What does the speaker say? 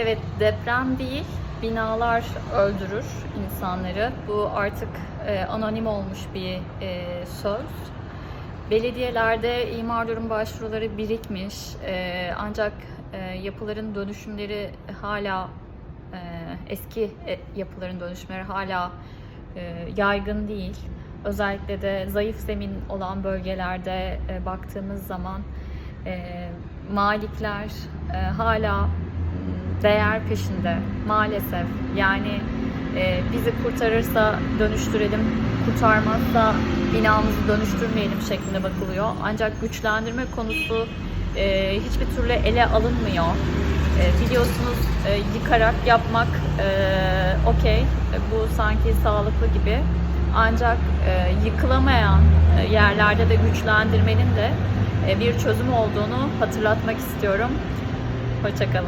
Evet deprem değil, binalar öldürür insanları. Bu artık e, anonim olmuş bir e, söz. Belediyelerde imar durum başvuruları birikmiş e, ancak e, yapıların dönüşümleri hala e, eski e, yapıların dönüşümleri hala e, yaygın değil. Özellikle de zayıf zemin olan bölgelerde e, baktığımız zaman e, malikler e, hala değer peşinde maalesef. Yani e, bizi kurtarırsa dönüştürelim, kurtarmazsa binamızı dönüştürmeyelim şeklinde bakılıyor. Ancak güçlendirme konusu e, hiçbir türlü ele alınmıyor. E, biliyorsunuz e, yıkarak yapmak e, okey. E, bu sanki sağlıklı gibi. Ancak e, yıkılamayan e, yerlerde de güçlendirmenin de e, bir çözüm olduğunu hatırlatmak istiyorum. Hoşçakalın.